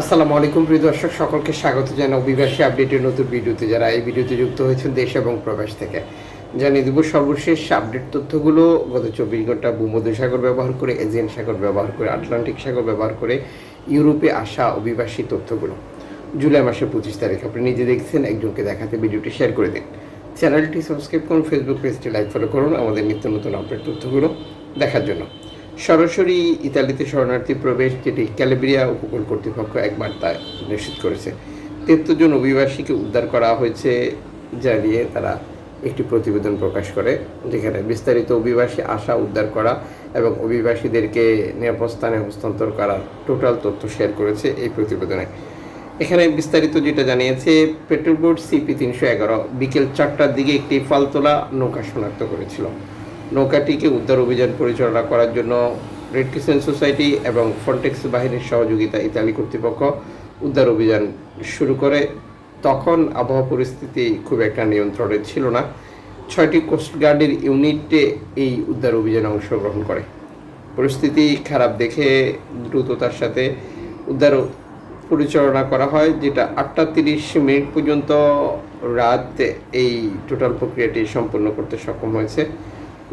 আসসালামু আলাইকুম, প্রিয় দর্শক, সকলকে স্বাগত জানাই অভিবাসী আপডেটের নতুন ভিডিওতে। যারা এই ভিডিওতে যুক্ত হয়েছেন দেশ এবং প্রবাস থেকে, জানিয়ে দেব সর্বশেষ আপডেট তথ্যগুলো। গত চব্বিশ ঘণ্টা ভূমধ্যসাগর ব্যবহার করে, এজিয়ান সাগর ব্যবহার করে, আটলান্টিক সাগর ব্যবহার করে ইউরোপে আসা অভিবাসী তথ্যগুলো। জুলাই মাসের পঁচিশ তারিখ, আপনি নিজে দেখছেন, একজনকে দেখাতে ভিডিওটি শেয়ার করে দিন। চ্যানেলটি সাবস্ক্রাইব করুন, ফেসবুক পেজটি লাইক, ফলো করুন, আমাদের নিত্য নতুন আপডেট তথ্যগুলো দেখার জন্য। সরাসরি ইতালিতে শরণার্থী প্রবেশ, যেটি ক্যালিব্রিয়া উপকূল কর্তৃপক্ষ একবার তা নিশ্চিত করেছে। তেত্তর জন অভিবাসীকে উদ্ধার করা হয়েছে জানিয়ে তারা একটি প্রতিবেদন প্রকাশ করে, যেখানে বিস্তারিত অভিবাসী আসা উদ্ধার করা এবং অভিবাসীদেরকে নিরাপদ স্থানে হস্তান্তর করার টোটাল তথ্য শেয়ার করেছে এই প্রতিবেদনে। এখানে বিস্তারিত যেটা জানিয়েছে পেট্রোল বোর্ড সিপি তিনশো এগারো বিকেল চারটার দিকে একটি ফালতোলা নৌকা শনাক্ত করেছিল। নৌকাটিকে উদ্ধার অভিযান পরিচালনা করার জন্য রেড ক্রিসেন্ট সোসাইটি এবং ফন্টেক্স বাহিনীর সহযোগিতা ইতালি কর্তৃপক্ষ উদ্ধার অভিযান শুরু করে। তখন আবহাওয়া পরিস্থিতি খুব একটা নিয়ন্ত্রণে ছিল না। ছয়টি কোস্টগার্ডের ইউনিটে এই উদ্ধার অভিযানে অংশগ্রহণ করে। পরিস্থিতি খারাপ দেখে দ্রুততার সাথে উদ্ধার পরিচালনা করা হয়, যেটা আটটা তিরিশ মিনিট পর্যন্ত রাত এই টোটাল প্রক্রিয়াটি সম্পন্ন করতে সক্ষম হয়েছে।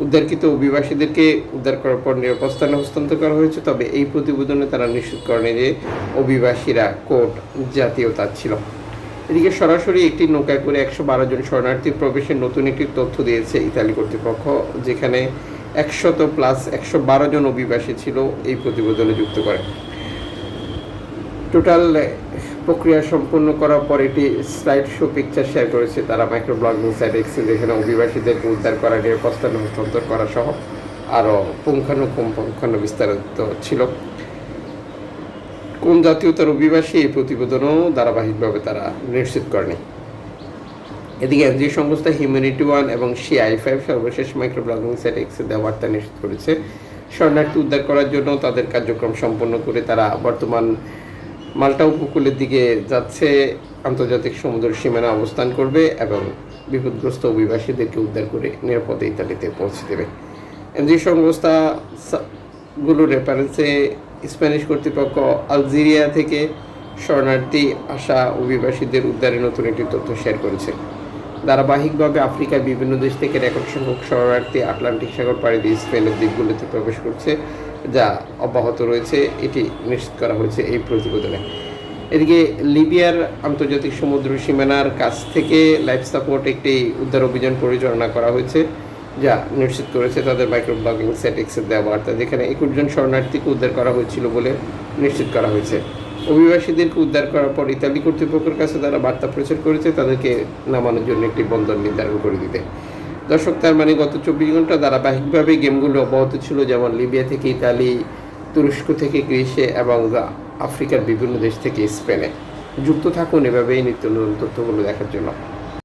উদ্ধারকৃত অভিবাসীদেরকে উদ্ধার করার পর নিরাপদ স্থানে হস্তান্তর করা হয়েছে, তবে এই প্রতিবেদনে তারা নিশ্চিত করেন যে অভিবাসীরা কোট জাতীয়তা ছিল। এদিকে সরাসরি একটি নৌকায় করে একশো বারো জন শরণার্থী প্রবেশের নতুন একটি তথ্য দিয়েছে ইতালি কর্তৃপক্ষ, যেখানে একশত প্লাস একশো বারো জন অভিবাসী ছিল এই প্রতিবেদনে যুক্ত করে। টোটাল প্রক্রিয়া সম্পূর্ণ করার পর এটি স্লাইড শো পিকচার শেয়ার করেছে। তারা মাইক্রো ব্লগিং সাইট এক্সেল যেখানে অভিবাসীদেরকে উদ্ধার করা নিরাপস্থানে হস্তান্তর করা সহ আরও পুঙ্খানুপুঙ্খানু বিস্তারিত ছিল। কোন জাতীয়তার অভিবাসী এই প্রতিবেদনও ধারাবাহিকভাবে তারা নিশ্চিত করেনি। এদিকে এনজিও সংস্থা হিউম্যানিটি ওয়ান এবং সিআই ফাইভ সর্বশেষ মাইক্রো ব্লগিং সাইট এক্সে দেওয়া বার্তা নিশ্চিত করেছে। শরণার্থী উদ্ধার করার জন্য তাদের কার্যক্রম সম্পন্ন করে তারা বর্তমান মাল্টা উপকূলের দিকে যাচ্ছে, আন্তর্জাতিক সমুদ্র সীমানা অবস্থান করবে এবং বিপদগ্রস্ত অভিবাসীদেরকে উদ্ধার করে নিরাপদে ইতালিতে পৌঁছে দেবে। এনজিও সংস্থা গুলোর রেফারেন্সে স্প্যানিশ কর্তৃপক্ষ আলজেরিয়া থেকে শরণার্থী আসা অভিবাসীদের উদ্ধারে নতুন একটি তথ্য শেয়ার করেছে। ধারাবাহিকভাবে আফ্রিকার বিভিন্ন দেশ থেকে রেকর্ড সংখ্যক শরণার্থী আটলান্টিক সাগর পাড়ি দিয়ে স্পেনের দ্বীপগুলিতে প্রবেশ করছে। যা অব্যাহত রয়েছে, এটি নিশ্চিত করা হয়েছে এই প্রতিবেদনে। এদিকে লিবিয়ার আন্তর্জাতিক সমুদ্র সীমানার কাছ থেকে লাইফ সাপোর্ট একটি উদ্ধার অভিযান পরিচালনা করা হয়েছে, যা নিশ্চিত করেছে তাদের মাইক্রো ব্লগিং সেট এক্সের দেওয়া বার্তা, যেখানে একুশ জন শরণার্থীকে উদ্ধার করা হয়েছিল বলে নিশ্চিত করা হয়েছে। অভিবাসীদেরকে উদ্ধার করার পর ইতালি কর্তৃপক্ষের কাছে তারা বার্তা প্রচার করেছে, তাদেরকে নামানোর জন্য একটি বন্দর নির্ধারণ করে দিতে। দর্শক, তার মানে গত চব্বিশ ঘণ্টা ধারাবাহিকভাবে গেমগুলো অব্যাহত ছিল, যেমন লিবিয়া থেকে ইতালি, তুরস্ক থেকে গ্রিসে এবং আফ্রিকার বিভিন্ন দেশ থেকে স্পেনে। যুক্ত থাকুন এভাবেই নিত্য নতুন তথ্যগুলো দেখার জন্য।